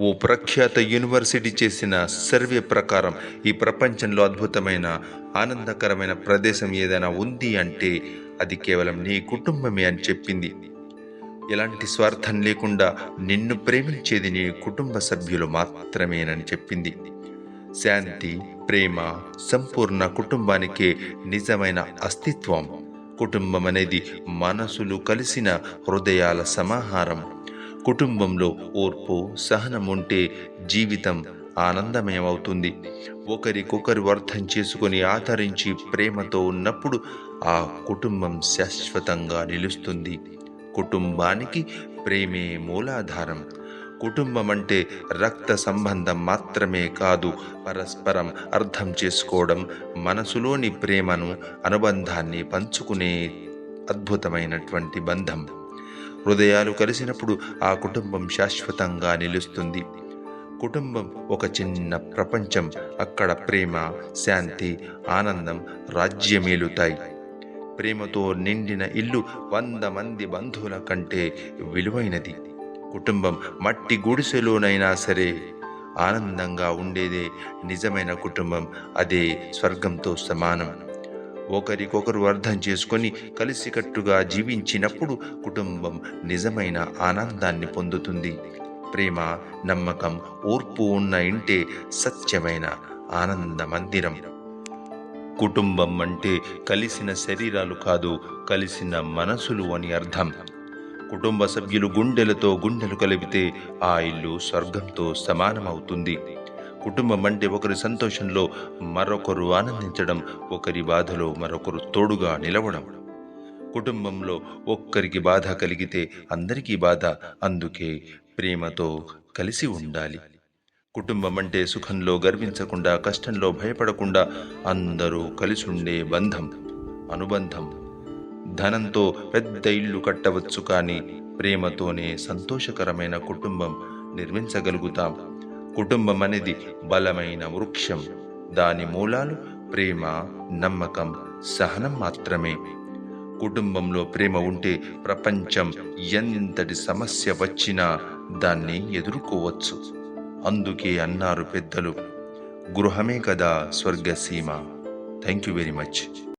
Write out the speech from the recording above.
ఓ ప్రఖ్యాత యూనివర్సిటీ చేసిన సర్వే ప్రకారం ఈ ప్రపంచంలో అద్భుతమైన ఆనందకరమైన ప్రదేశం ఏదైనా ఉంది అంటే అది కేవలం నీ కుటుంబమే అని చెప్పింది. ఎలాంటి స్వార్థం లేకుండా నిన్ను ప్రేమించేది నీ కుటుంబ సభ్యులు మాత్రమేనని చెప్పింది. శాంతి ప్రేమ సంపూర్ణ కుటుంబానికే నిజమైన అస్తిత్వం. కుటుంబం అనేది మనసులు కలిసిన హృదయాల సమాహారం. కుటుంబంలో ఓర్పు సహనం ఉంటే జీవితం ఆనందమయమవుతుంది. ఒకరికొకరు అర్థం చేసుకొని ఆదరించి ప్రేమతో ఉన్నప్పుడు ఆ కుటుంబం శాశ్వతంగా నిలుస్తుంది. కుటుంబానికి ప్రేమే మూలాధారం. కుటుంబం అంటే రక్త సంబంధం మాత్రమే కాదు పరస్పరం అర్థం చేసుకోవడం మనసులోని ప్రేమను అనుబంధాన్ని పంచుకునే అద్భుతమైనటువంటి బంధం. హృదయాలు కలిసినప్పుడు ఆ కుటుంబం శాశ్వతంగా నిలుస్తుంది. కుటుంబం ఒక చిన్న ప్రపంచం అక్కడ ప్రేమ శాంతి ఆనందం రాజ్యమేలుతాయి. ప్రేమతో నిండిన ఇల్లు వంద మంది బంధువుల కంటే విలువైనది. కుటుంబం మట్టి గుడిసెలోనైనా సరే ఆనందంగా ఉండేదే. నిజమైన కుటుంబం అదే స్వర్గంతో సమానం. ఒకరికొకరు అర్థం చేసుకొని కలిసికట్టుగా జీవించినప్పుడు కుటుంబం నిజమైన ఆనందాన్ని పొందుతుంది. ప్రేమ నమ్మకం ఓర్పు ఉన్న ఇంటే సత్యమైన ఆనంద మందిరం. కుటుంబం అంటే కలిసిన శరీరాలు కాదు కలిసిన మనసులు అని అర్థం. కుటుంబ సభ్యులు గుండెలతో గుండెలు కలిపితే ఆ ఇల్లు స్వర్గంతో సమానమవుతుంది. కుటుంబం అంటే ఒకరి సంతోషంలో మరొకరు ఆనందించడం ఒకరి బాధలో మరొకరు తోడుగా నిలవడం. కుటుంబంలో ఒక్కరికి బాధ కలిగితే అందరికీ బాధ అందుకే ప్రేమతో కలిసి ఉండాలి. కుటుంబం అంటే సుఖంలో గర్వించకుండా కష్టంలో భయపడకుండా అందరూ కలిసి ఉండే బంధం అనుబంధం. ధనంతో పెద్ద ఇల్లు కట్టవచ్చు కానీ ప్రేమతోనే సంతోషకరమైన కుటుంబం నిర్మించగలుగుతాం. కుటుంబం అనేది బలమైన వృక్షం. దాని మూలాలు ప్రేమ నమ్మకం సహనం మాత్రమే. కుటుంబంలో ప్రేమ ఉంటే ప్రపంచం ఎంతటి సమస్య వచ్చినా దాన్ని ఎదుర్కోవచ్చు. అందుకే అన్నారు పెద్దలు గృహమే కదా Swargaseema. Thank you very much